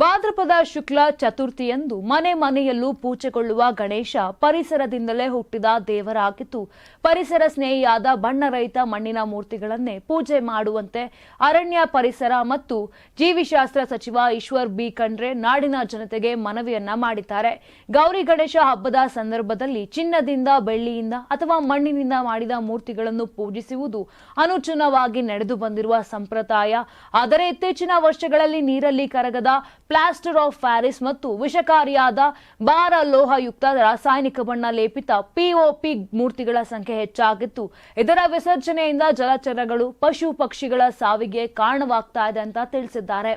ಭಾದ್ರಪದ ಶುಕ್ಲ ಚತುರ್ಥಿಯಂದು ಮನೆ ಮನೆಯಲ್ಲೂ ಪೂಜೆಗೊಳ್ಳುವ ಗಣೇಶ ಪರಿಸರದಿಂದಲೇ ಹುಟ್ಟಿದ ದೇವರಾಗಿದ್ದು, ಪರಿಸರ ಸ್ನೇಹಿಯಾದ ಬಣ್ಣರಹಿತ ಮಣ್ಣಿನ ಮೂರ್ತಿಗಳನ್ನೇ ಪೂಜೆ ಮಾಡುವಂತೆ ಅರಣ್ಯ ಪರಿಸರ ಮತ್ತು ಜೀವಿಶಾಸ್ತ್ರ ಸಚಿವ ಈಶ್ವರ್ ಬಿ. ಖಂಡ್ರೆ ನಾಡಿನ ಜನತೆಗೆ ಮನವಿಯನ್ನ ಮಾಡಿದ್ದಾರೆ. ಗೌರಿ ಗಣೇಶ ಹಬ್ಬದ ಸಂದರ್ಭದಲ್ಲಿ ಚಿನ್ನದಿಂದ, ಬೆಳ್ಳಿಯಿಂದ ಅಥವಾ ಮಣ್ಣಿನಿಂದ ಮಾಡಿದ ಮೂರ್ತಿಗಳನ್ನು ಪೂಜಿಸುವುದು ಅನುಚುನವಾಗಿ ನಡೆದು ಬಂದಿರುವ ಸಂಪ್ರದಾಯ. ಆದರೆ ಇತ್ತೀಚಿನ ವರ್ಷಗಳಲ್ಲಿ ನೀರಲ್ಲಿ ಕರಗದ ಪ್ಲಾಸ್ಟರ್ ಆಫ್ ಪ್ಯಾರಿಸ್ ಮತ್ತು ವಿಷಕಾರಿಯಾದ ಭಾರ ಲೋಹಯುಕ್ತ ರಾಸಾಯನಿಕ ಬಣ್ಣ ಲೇಪಿತ ಪಿಒಪಿ ಮೂರ್ತಿಗಳ ಸಂಖ್ಯೆ ಹೆಚ್ಚಾಗಿತ್ತು. ಇದರ ವಿಸರ್ಜನೆಯಿಂದ ಜಲಚರಗಳು, ಪಶು ಪಕ್ಷಿಗಳ ಸಾವಿಗೆ ಕಾರಣವಾಗ್ತಾ ಇದೆ ಅಂತ ತಿಳಿಸಿದ್ದಾರೆ.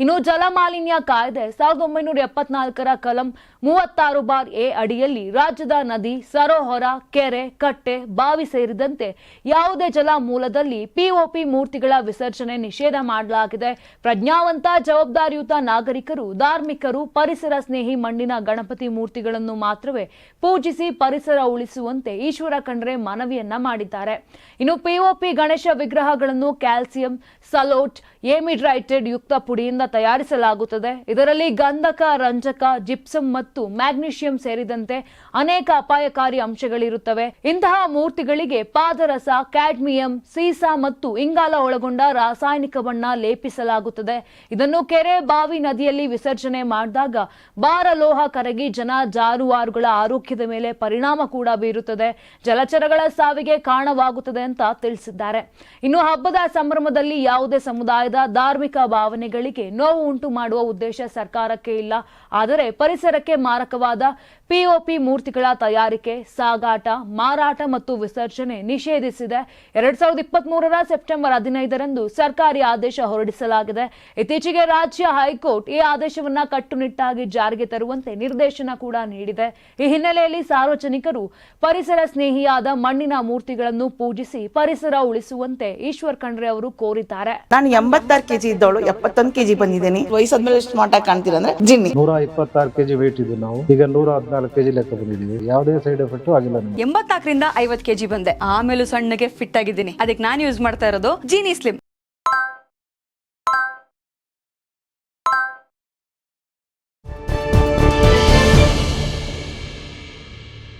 ಇನ್ನು ಜಲಮಾಲಿನ್ಯ ಕಾಯ್ದೆ ಸಾವಿರದ ಒಂಬೈನೂರ ಎಪ್ಪತ್ನಾಲ್ಕರ ಕಲಂ ಮೂವತ್ತಾರು ಬಾರ್ ಎ ಅಡಿಯಲ್ಲಿ ರಾಜ್ಯದ ನದಿ, ಸರೋವರ, ಕೆರೆ, ಕಟ್ಟೆ, ಬಾವಿ ಸೇರಿದಂತೆ ಯಾವುದೇ ಜಲ ಮೂಲದಲ್ಲಿ ಪಿಒಪಿ ಮೂರ್ತಿಗಳ ವಿಸರ್ಜನೆ ನಿಷೇಧ ಮಾಡಲಾಗಿದೆ. ಪ್ರಜ್ಞಾವಂತ, ಜವಾಬ್ದಾರಿಯುತ ನಾಗರಿಕರು, ಧಾರ್ಮಿಕರು, ಪರಿಸರ ಸ್ನೇಹಿ ಮಣ್ಣಿನ ಗಣಪತಿ ಮೂರ್ತಿಗಳನ್ನು ಮಾತ್ರವೇ ಪೂಜಿಸಿ ಪರಿಸರ ಉಳಿಸುವಂತೆ ಈಶ್ವರ ಖಂಡ್ರೆ ಮನವಿಯನ್ನ ಮಾಡಿದ್ದಾರೆ. ಇನ್ನು ಪಿಒಪಿ ಗಣೇಶ ವಿಗ್ರಹಗಳನ್ನು ಕ್ಯಾಲ್ಸಿಯಂ, ಸಲೋಟ್, ಏಮಿಡ್ರೈಟೆಡ್ ಯುಕ್ತ ಪುಡಿಯಿಂದ ತಯಾರಿಸಲಾಗುತ್ತದೆ. ಇದರಲ್ಲಿ ಗಂಧಕ, ರಂಜಕ ಜಿಪ್ಸಮ್ ಮತ್ತು ಮ್ಯಾಗ್ನೀಷಿಯಂ ಸೇರಿದಂತೆ ಅನೇಕ ಅಪಾಯಕಾರಿ ಅಂಶಗಳಿರುತ್ತವೆ. ಇಂತಹ ಮೂರ್ತಿಗಳಿಗೆ ಪಾದರಸ, ಕ್ಯಾಡ್ಮಿಯಂ, ಸೀಸಾ ಮತ್ತು ಇಂಗಾಲ ಒಳಗೊಂಡ ರಾಸಾಯನಿಕ ಬಣ್ಣ ಲೇಪಿಸಲಾಗುತ್ತದೆ. ಇದನ್ನು ಕೆರೆ, ಬಾವಿ ನದಿಯಲ್ಲಿ ವಿಸರ್ಜನೆ ಮಾಡಿದಾಗ ಭಾರ ಲೋಹ ಕರಗಿ ಜನ ಜಾನುವಾರುಗಳ ಆರೋಗ್ಯದ ಮೇಲೆ ಪರಿಣಾಮ ಕೂಡ ಬೀರುತ್ತದೆ. ಜಲಚರಗಳ ಸಾವಿಗೆ ಕಾರಣವಾಗುತ್ತದೆ ಅಂತ ತಿಳಿಸಿದ್ದಾರೆ. ಇನ್ನು ಹಬ್ಬದ ಸಂಭ್ರಮದಲ್ಲಿ ಯಾವುದೇ ಸಮುದಾಯದ ಧಾರ್ಮಿಕ ಭಾವನೆಗಳಿಗೆ ನೋವು ಉಂಟು ಮಾಡುವ ಉದ್ದೇಶ ಸರ್ಕಾರಕ್ಕೆ ಇಲ್ಲ. ಆದರೆ ಪರಿಸರಕ್ಕೆ ಮಾರಕವಾದ ಪಿಒಪಿ ಮೂರ್ತಿಗಳ ತಯಾರಿಕೆ, ಸಾಗಾಟ, ಮಾರಾಟ ಮತ್ತು ವಿಸರ್ಜನೆ ನಿಷೇಧಿಸಿದೆ. ಎರಡ್ ಸಾವಿರದ ಇಪ್ಪತ್ತ್ ಮೂರರ ಸೆಪ್ಟೆಂಬರ್ ಹದಿನೈದರಂದು ಸರ್ಕಾರಿ ಆದೇಶ ಹೊರಡಿಸಲಾಗಿದೆ. ಇತ್ತೀಚೆಗೆ ರಾಜ್ಯ ಹೈಕೋರ್ಟ್ ಈ ಆದೇಶವನ್ನ ಕಟ್ಟುನಿಟ್ಟಾಗಿ ಜಾರಿಗೆ ತರುವಂತೆ ನಿರ್ದೇಶನ ಕೂಡ ನೀಡಿದೆ. ಈ ಹಿನ್ನೆಲೆಯಲ್ಲಿ ಸಾರ್ವಜನಿಕರು ಪರಿಸರ ಸ್ನೇಹಿಯಾದ ಮಣ್ಣಿನ ಮೂರ್ತಿಗಳನ್ನು ಪೂಜಿಸಿ ಪರಿಸರ ಉಳಿಸುವಂತೆ ಈಶ್ವರ್ ಖಂಡ್ರೆ ಅವರು ಕೋರಿದ್ದಾರೆ. ನಾನು ಎಂಬತ್ತಾರು ಕೆಜಿ ಇದ್ದವಳು ಎಪ್ಪತ್ತೊಂದು ಕೆಜಿ ಬಂದಿದ್ದೀನಿ. ವಯಸ್ಸಾದ್ಮೇಲೆ ಸ್ಮಾರ್ಟ್ ಆಗಿ ಕಾಣ್ತೀರಾ ಅಂದ್ರೆ ಜಿನ್ನಿ. ನೂರ ಇಪ್ಪತ್ತಾರು ಕೆಜಿ ವೇಟ್ ಇದ್ದು ನಾವು. ಈಗ ನೂರ ಹದಿನಾಲ್ಕು ಕೆಜಿ ಲೆಕ್ಕ ಬಂದಿದ್ದೀವಿ. ಯಾವುದೇ ಸೈಡ್ ಎಫೆಕ್ಟ್ ಆಗಿಲ್ಲ ಎಂಬತ್ತಾಕರಿಂದ ಎಂಬತ್ನಾಲ್ಕರಿಂದ ಐವತ್ ಕೆಜಿ ಬಂದೆ. ಆಮೇಲೆ ಸಣ್ಣಗೆ ಫಿಟ್ ಆಗಿದ್ದೀನಿ. ಅದಕ್ಕೆ ನಾನು ಯೂಸ್ ಮಾಡ್ತಾ ಇರೋದು ಜೀನಿ ಸ್ಲಿಮ್